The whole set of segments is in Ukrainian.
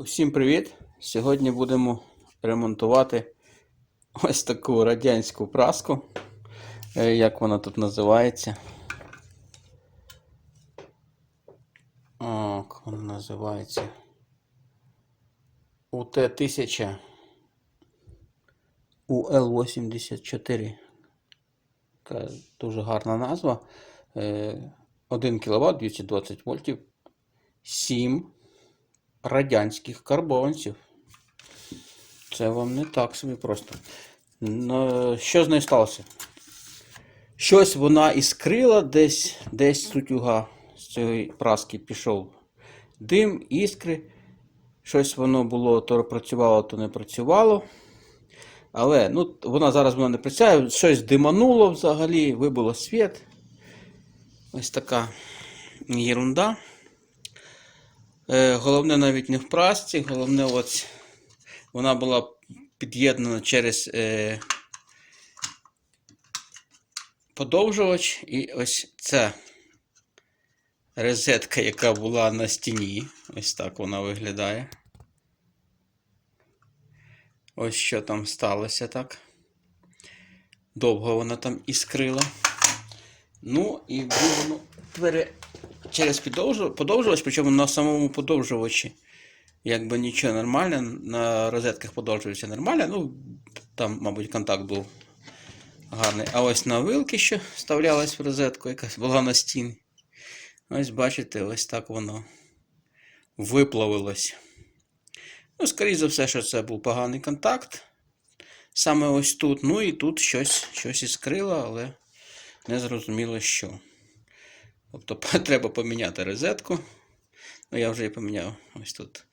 Усім привіт! Сьогодні будемо ремонтувати ось таку радянську праску. Е, Як вона тут називається? Як вона називається? УТ-1000 УЛ-84. Така дуже гарна назва. Е, 1 кВт 220 вольтів. 7 радянських карбованців. Це вам не так собі просто. Що з нею сталося? Щось вона іскрила, десь десь сутюга з цієї праски пішов дим, іскри. Щось воно було, то працювало, то не працювало. Але ну, вона зараз вона не працює, щось димануло взагалі, вибило світ. Ось така єрунда. Е, Головне навіть не в прасці, головне, от вона була під'єднана через е, подовжувач. І ось ця розетка, яка була на стіні. Ось так вона виглядає. Ось що там сталося так. Довго вона там іскрила. Ну, і воно пере через подовжувач, причому на самому подовжувачі, якби нічого нормально, на розетках подовжувача нормально, ну, там, мабуть, контакт був гарний. А ось на вилки, що вставлялась в розетку, якась була на стіні. Ось бачите, ось так воно виплавилось. Ну, скоріше за все, що це був поганий контакт. Саме ось тут. Ну і тут щось, щось іскрило, але не зрозуміло що. Тобто треба поміняти розетку. Ну, я вже поміняв ось тут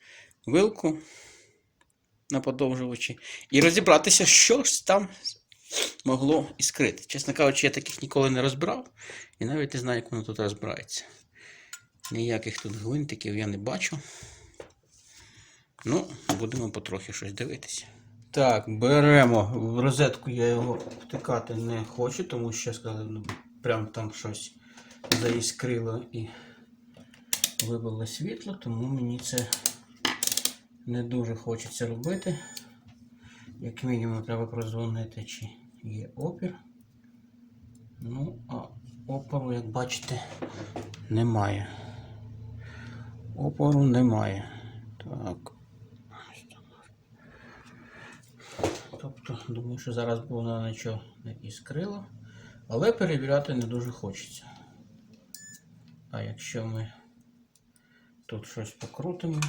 вилку на подовжувачі. І розібратися, що ж там могло іскрити. Чесно кажучи, я таких ніколи не розбирав. І навіть не знаю, як воно тут розбирається. Ніяких тут гвинтиків я не бачу. Ну, будемо потрохи щось дивитися. Так, беремо. В розетку я його втикати не хочу, тому що сказали, ну, прям там щось заіскрило і вибило світло, тому мені це не дуже хочеться робити. Як мінімум треба прозвонити, чи є опір. Ну, а опору, як бачите, немає. Опору немає. Так. Тобто, думаю, що зараз б вона нічого не іскрила. Але перевіряти не дуже хочеться. А якщо ми тут щось покрутимо,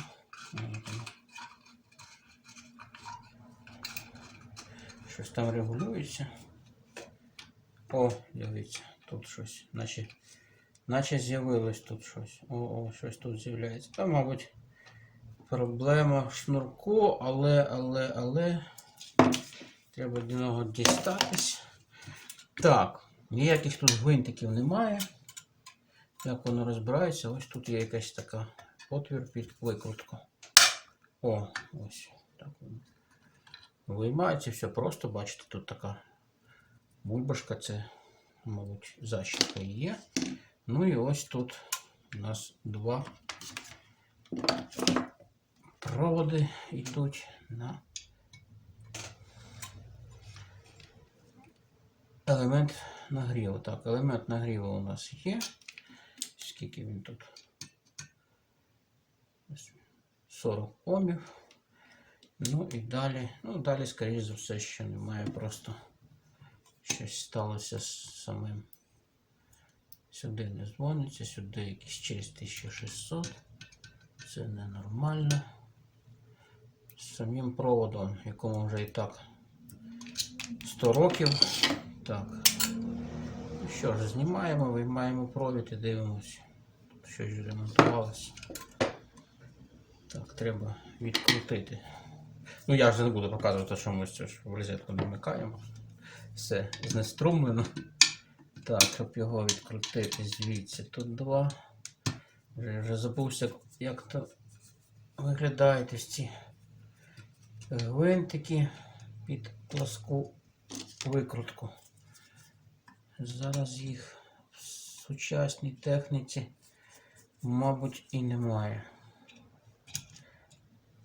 щось там регулюється. О, дивіться, тут щось, наче, наче з'явилось тут щось. О, о, щось тут з'являється. Там, мабуть, проблема в шнурку, але, але, але треба до нього дістатись. Так, ніяких тут гвинтиків немає. Як воно розбирається, ось тут є якась така отвір під викрутку. О, ось так воно. Виймається все просто, бачите, тут така бульбашка, це, мабуть, защіпка є. Ну і ось тут у нас два проводи йдуть на елемент нагріву. Так, елемент нагріву у нас є. Скільки він тут? 40 омів. Ну і далі, ну далі, скоріше за все, що немає, просто щось сталося з самим. Сюди не дзвониться, сюди якийсь через 1600. Це ненормально. З самим проводом, якому вже і так 100 років. Так. Ну Що ж, знімаємо, виймаємо провід і дивимося. Щось вже ремонтувалося. Так, треба відкрутити. Ну я вже не буду показувати, що ми це ж в розетку не вмикаємо. Все знеструмлено. Так, щоб його відкрутити звідси. Тут два. Вже, вже забувся, як то виглядають ось ці гвинтики під пласку викрутку. Зараз їх в сучасній техніці, мабуть, і немає.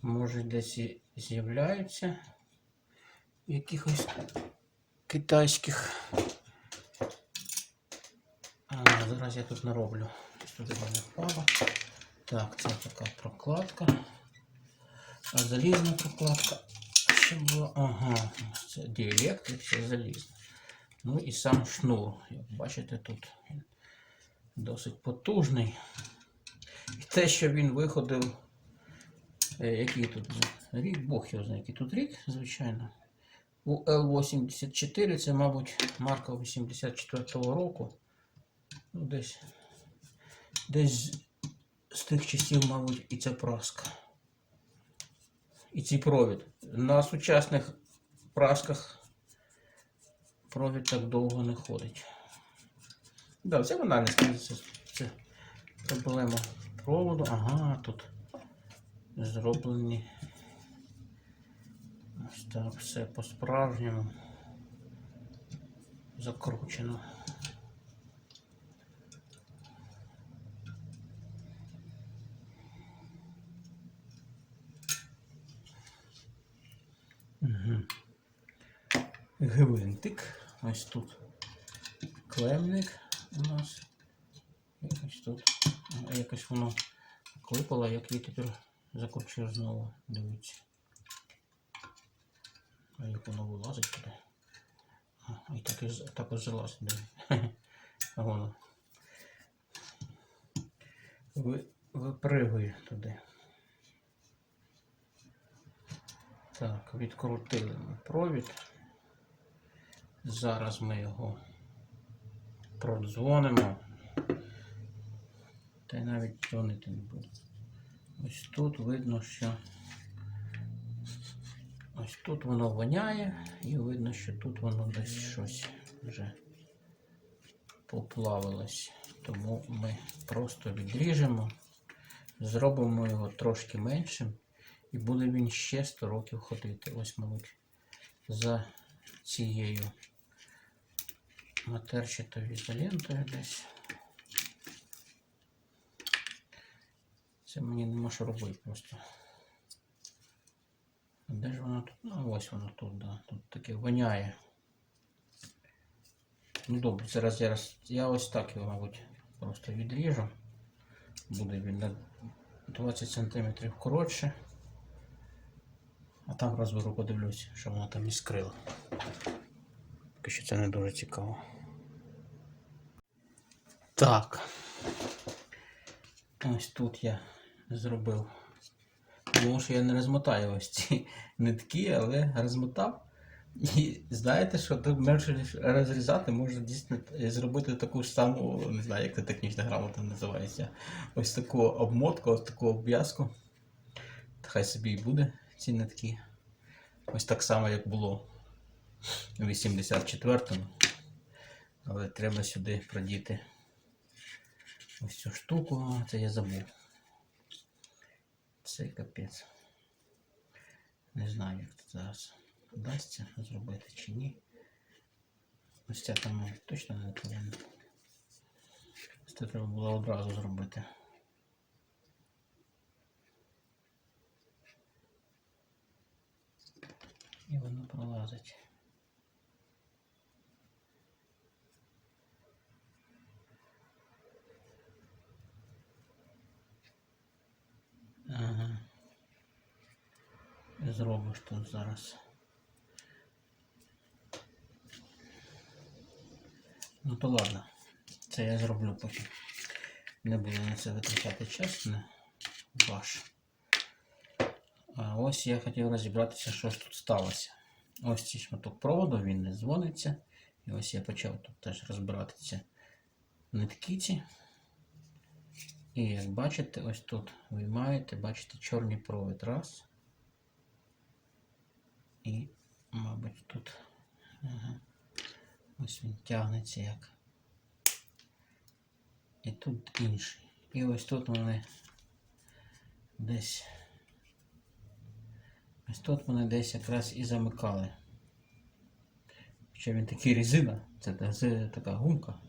може десь і з'являються якихось китайських. А, зараз я тут нароблю. Сюди мене впало. Так, це така прокладка. А залізна прокладка. Ще була. Ага, це діелектрик, це залізна. Ну і сам шнур. Як бачите, тут досить потужний. Те, що він виходив. е, Який тут рік, Бог його знає, який тут рік, звичайно. У L84 це, мабуть, марка 84-го року. Ну, десь, десь з тих часів, мабуть, і ця праска. І цей провід. На сучасних прасках провід так довго не ходить. Да, це банально, це, це, це проблема проводу. Ага, тут зроблені. Ось так все по-справжньому закручено. Угу. Гвинтик. Ось тут клемник у нас. І ось тут. Якось воно клипало, як я тепер закручую знову. Дивіться. А як воно вилазить туди. А, і так і також залазить. Воно. Ви, випригує туди. Так, відкрутили ми провід. Зараз ми його продзвонимо. Та й навіть дзвонити не буду. Ось тут видно, що ось тут воно воняє, і видно, що тут воно десь щось вже поплавилось. Тому ми просто відріжемо, зробимо його трошки меншим, і буде він ще 100 років ходити. Ось, мабуть, за цією матерчатою ізолентою десь. Це мені нема що робити просто. Де ж воно тут? Ну, ось воно тут, да. Тут таке воняє. Ну добре, зараз я, роз... я ось так його, мабуть, просто відріжу. Буде він на 20 см коротше. А там розберу, подивлюсь, що воно там іскрило. Поки що це не дуже цікаво. Так. Ось тут я зробив. Думав, що я не розмотаю ось ці нитки, але розмотав. І знаєте, що тут менше розрізати можна дійсно зробити таку ж саму, не знаю, як це технічна грамота називається. Ось таку обмотку, ось таку обв'язку. Хай собі і буде ці нитки. Ось так само, як було у 84-му. Але треба сюди продіти ось цю штуку. Це я забув. Це капець. Не знаю, як це зараз вдасться зробити чи ні. Ось ця там точно не повинна. Це треба було одразу зробити. І воно пролазить. Ага. Зробиш тут зараз. Ну то ладно. Це я зроблю потім. Не буду на це витрачати час, не ваш. А ось я хотів розібратися, що ж тут сталося. Ось цей шматок проводу, він не дзвониться. І ось я почав тут теж розбиратися нитки ці. І як бачите, ось тут виймаєте, бачите чорний провід. Раз. І, мабуть, тут ага. ось він тягнеться як. І тут інший. І ось тут вони десь. Ось тут вони десь якраз і замикали. Хоча він такий резина, це, та- це така гумка.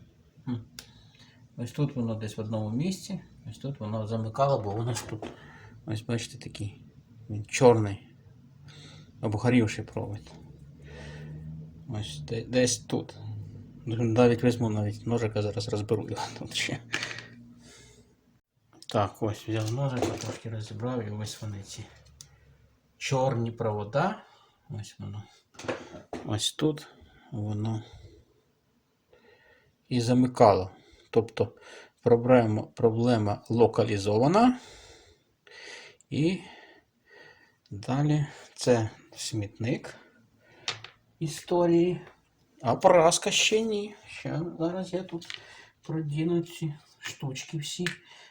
Ось тут воно десь в одному місці, ось тут воно замикало, бо воно ж тут, ось бачите, такий Він чорний. Обгорівший провід. Ось десь тут. Навіть візьму навіть ножика, зараз розберу його тут ще. Так, ось взяв ножика, трошки розібрав і ось вони ці чорні провода. Ось воно. Ось тут воно і замикало. Тобто проблема, проблема локалізована. І далі це смітник історії. А праска ще ні. Ще зараз я тут продіну ці штучки всі.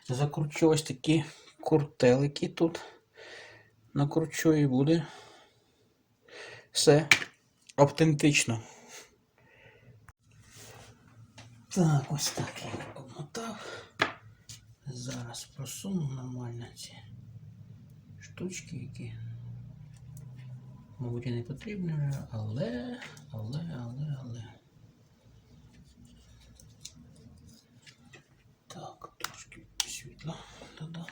Закручу ось такі куртелики тут. Накручу і буде все автентично. Так, ось так обмотав. Зараз просуну нормально ці штучки, які, мабуть, і не потрібні але, але, але, але. Так, трошки світла додам.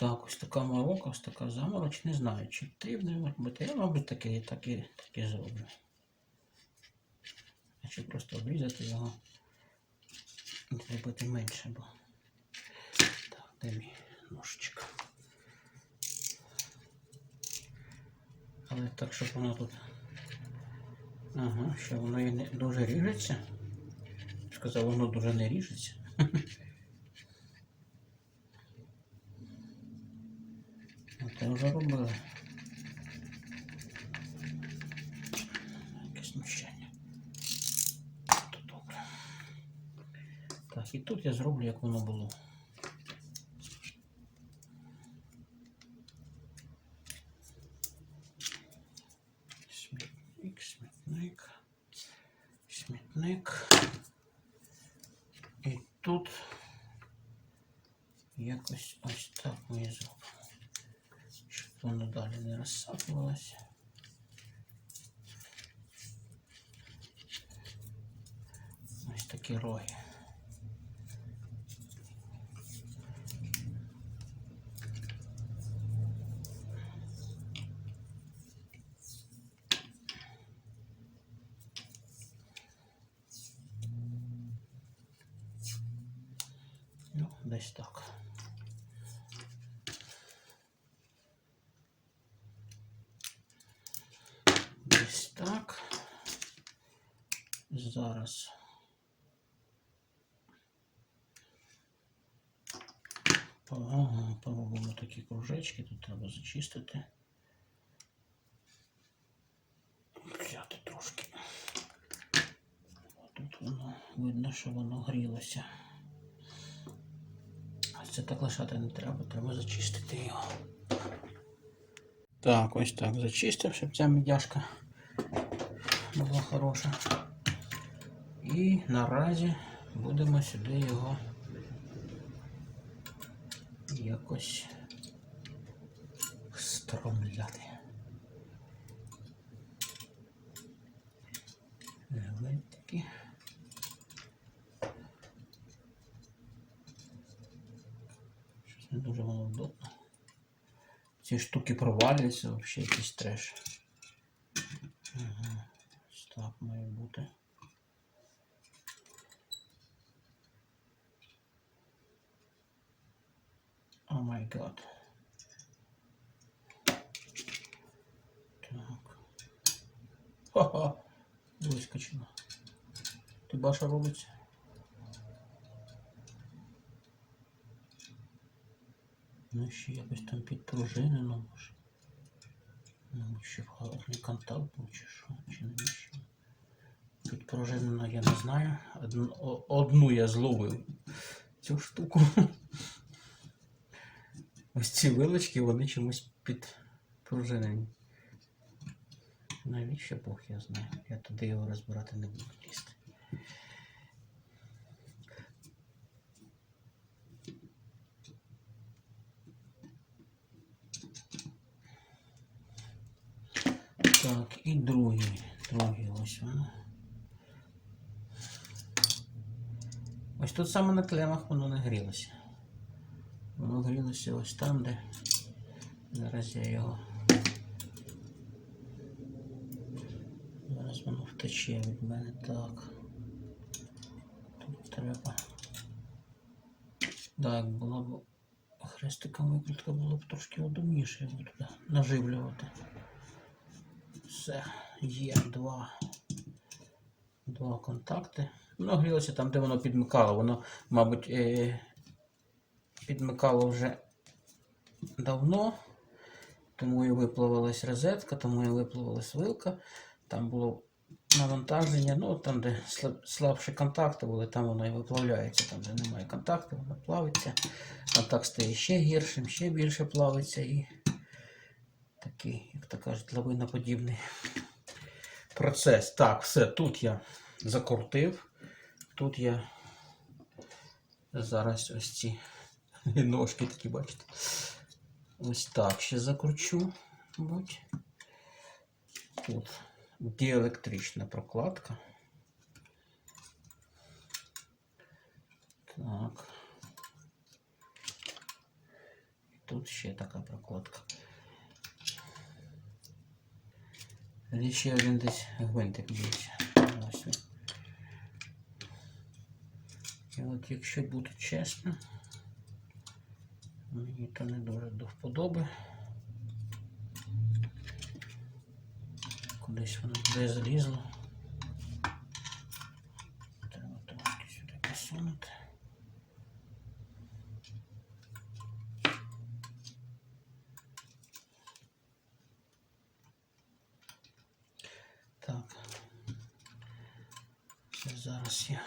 Так, ось така морока, ось така замороч. Не знаю, чи потрібно робити. Я, мабуть, таки, таки, таки зроблю. А чи просто обрізати його. Зробити менше, бо. Так, де мій ножичок. Але так, щоб воно тут. Ага, що воно і не дуже ріжеться. Сказав, воно дуже не ріжеться. Це вже робили. Яке смущення. Тут добре. Так, і тут я зроблю, як воно було. Смітник, смітник, смітник. І тут якось ось так ми зробимо воно далі не розсапувалося. Ось такі роги. Ну, десь так. Десь так. Зараз. Ага, Поробимо такі кружечки, тут треба зачистити. Взяти трошки. Тут воно видно, що воно грілося. А це так лишати не треба, треба зачистити його. Так, ось так зачистив, щоб ця мідяшка була хороша. І наразі будемо сюди його якось встромляти. Гвинтики. Щось не дуже воно вдобно. Ці штуки провалюються, взагалі якийсь треш. Ага. Так має бути. Баша робиться? Ну, ще якось там підпружинено може. Мабуть, ще гарний контакт був чи чи навіщо. Підпружинено я не знаю. Одну, одну я зловив цю штуку. Ось ці вилочки, вони чомусь підпружинені. Навіщо Бог я знаю. Я туди його розбирати не буду лізти. Так, і другий. Другий ось воно. Ось тут саме на клемах воно не грілося. Воно грілося ось там, де. Зараз я його. Зараз воно втече від мене так. Треба. Так, було б хрестиком викрутка було б трошки удобніше його туди наживлювати. Все, є два. Два контакти. Воно грілося там, де воно підмикало. Воно, мабуть, е- підмикало вже давно. Тому і виплавилась розетка, тому і виплавилась вилка. Там було навантаження, ну там, де слаб- слабші контакти були, там воно і виплавляється. Там, де немає контакту, воно плавиться. Контакт стає ще гіршим, ще більше плавиться і такий, як то кажуть, лавиноподібний процес. Так, все, тут я закрутив. Тут я зараз ось ці ножки такі, бачите. Ось так ще закручу, мабуть. Тут діелектрична прокладка. Так. Тут ще така прокладка. І ще один десь гвинтик б'ється. І от якщо бути чесно, мені то не дуже до вподоби. Кудись воно туди залізло. Треба трошки сюди посунути. Так. Це зараз я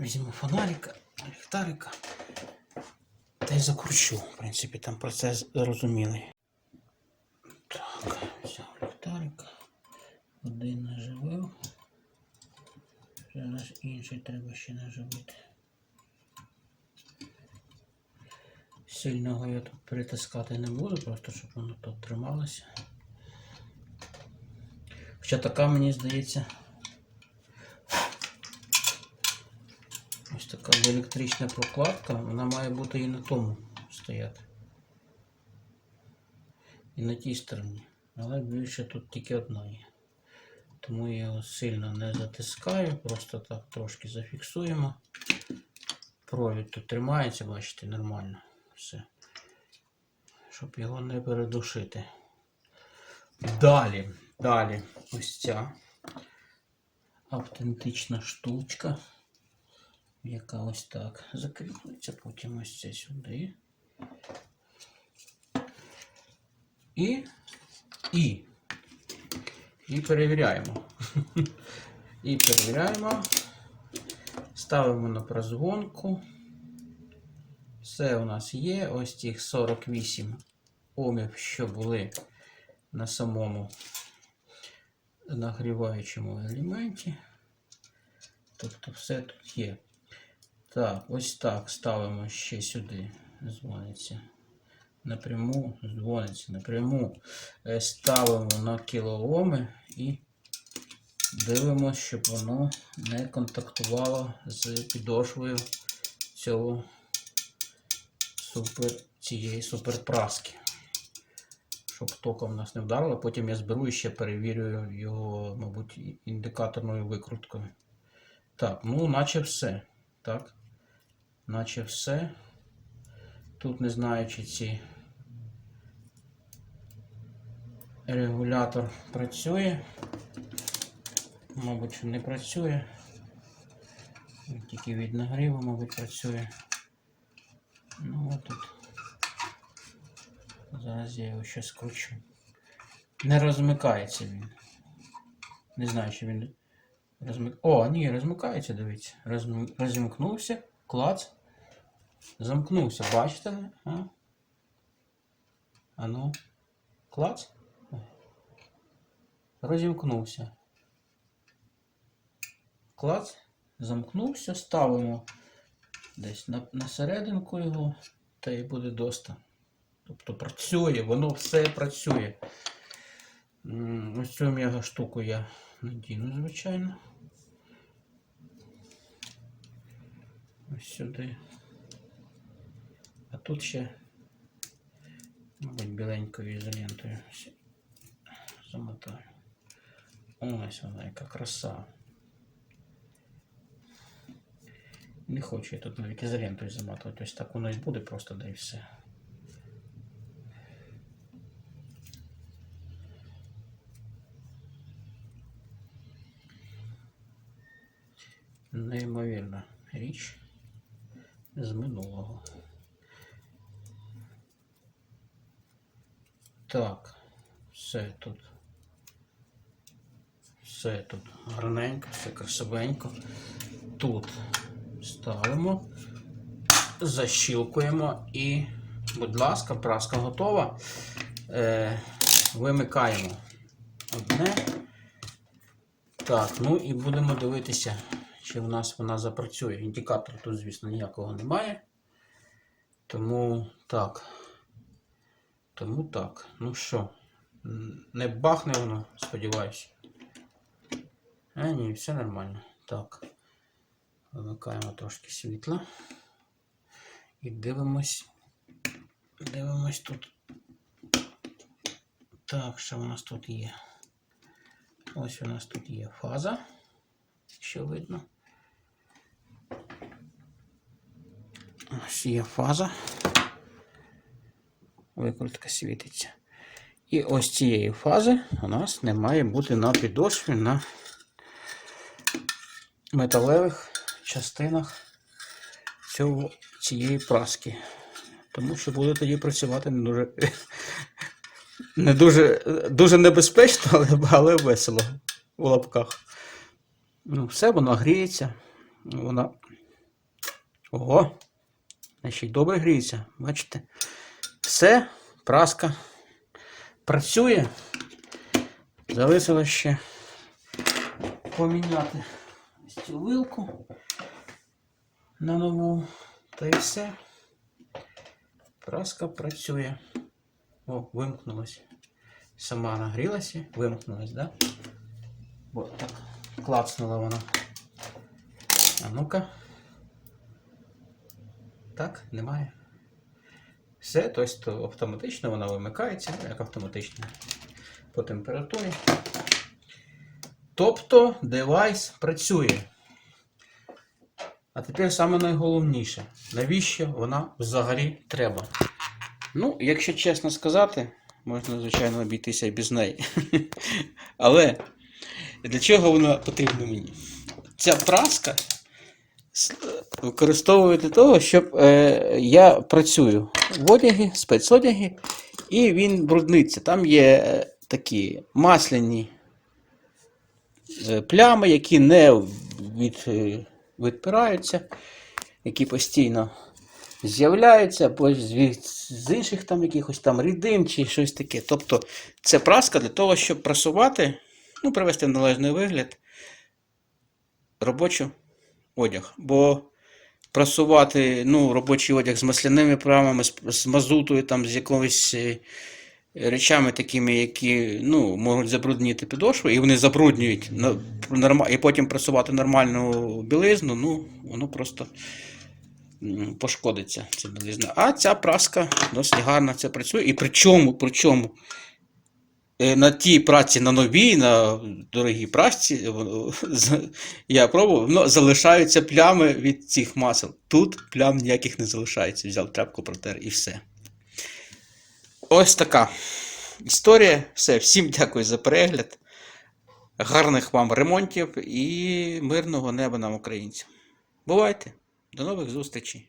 візьму фонарика, ліхтарика та й закручу. В принципі, там процес зрозумілий. Так, взяв ліхтарика. Один наживив. Зараз інший треба ще наживити. Сильного я тут притискати не буду, просто щоб воно тут трималося. Хоча така, мені здається, ось така електрична прокладка, вона має бути і на тому стояти. І на тій стороні. Але більше тут тільки одна є. Тому я його сильно не затискаю, просто так трошки зафіксуємо. Провід тут тримається, бачите, нормально. Все. Щоб його не передушити. Далі, далі ось ця автентична штучка, яка ось так закріплюється, потім ось це сюди. І, і, і перевіряємо. І перевіряємо. Ставимо на прозвонку. Все у нас є. Ось тих 48 омів, що були на самому нагріваючому елементі. Тобто все тут є. Так, ось так ставимо ще сюди. Дзвониться. Напряму, дзвониться напряму. Е, Ставимо на кілооми і дивимося, щоб воно не контактувало з підошвою цього супер, цієї суперпраски щоб током нас не вдарило. Потім я зберу і ще перевірю його, мабуть, індикаторною викруткою. Так, ну, наче все. Так. Наче все. Тут не знаю, чи ці регулятор працює. Мабуть, не працює. Тільки від нагріву, мабуть, працює. Ну, от. Зараз я його ще скручу. Не розмикається він. Не знаю, чи він розмик... О, ні, розмикається, дивіться. Розм... Розімкнувся, клац. Замкнувся, бачите? А? а ну. Клац. Розімкнувся. Клац. Замкнувся, ставимо десь на, на серединку його, та й буде доста. Тобто працює, воно все працює. Ось цю мега штуку я надіну, звичайно. Ось сюди. А тут ще, мабуть, біленькою ізолентою замотаю. Ось вона, яка краса. Не хочу я тут навіть ізолентою заматувати. Ось так воно і буде просто, да і все. Неймовірна річ з минулого. Так, все тут. Все тут гарненько, все красивенько. Тут ставимо, защілкуємо і, будь ласка, праска готова. Е, вимикаємо одне. Так, ну і будемо дивитися, чи в нас вона запрацює. Індикатора тут, звісно, ніякого немає. Тому так. Тому так. Ну що, не бахне воно, сподіваюся. А, ні, все нормально. Так. Вимикаємо трошки світла. І дивимось. Дивимось тут. Так, що у нас тут є? Ось у нас тут є фаза, якщо видно. Ось є фаза. Викрутка світиться. І ось цієї фази у нас не має бути на підошві на металевих частинах цього, цієї праски. Тому що буде тоді працювати не дуже, не дуже, дуже небезпечно, але, але весело у лапках. Ну, все, воно гріється. Вона. Ого! Значить, добре гріється. Бачите? Все, праска працює. Залишилось ще поміняти ось цю вилку на нову. Та й все. Праска працює. О, вимкнулась. Сама нагрілася, вимкнулась, да? Бо так, клацнула вона. А ну-ка. Так, немає. Все, тобто автоматично вона вимикається, ну, як автоматично по температурі. Тобто девайс працює. А тепер саме найголовніше, навіщо вона взагалі треба? Ну, якщо чесно сказати, можна, звичайно, обійтися і без неї. Але для чого вона потрібна мені? Ця праска використовую для того, щоб е, я працюю в одягі, спецодягі, і він брудниться. Там є е, такі масляні е, плями, які не від, е, відпираються, які постійно з'являються, або з, інших там якихось там рідин чи щось таке. Тобто це праска для того, щоб прасувати, ну, привести в належний вигляд робочу одяг. Бо прасувати ну, робочий одяг з масляними прамами, з, з мазутою, там, з якимись е, речами такими, які ну, можуть забруднити підошву, і вони забруднюють і потім прасувати нормальну білизну, ну, воно просто пошкодиться, ця білизна. А ця праска досить гарно це працює. І причому, причому е, на тій праці, на новій, на дорогій воно- з- я пробував, воно залишаються плями від цих масел. Тут плям ніяких не залишається. Взяв тряпку протер і все. Ось така історія. Все, всім дякую за перегляд. Гарних вам ремонтів і мирного неба нам, українцям. Бувайте! До нових зустрічей!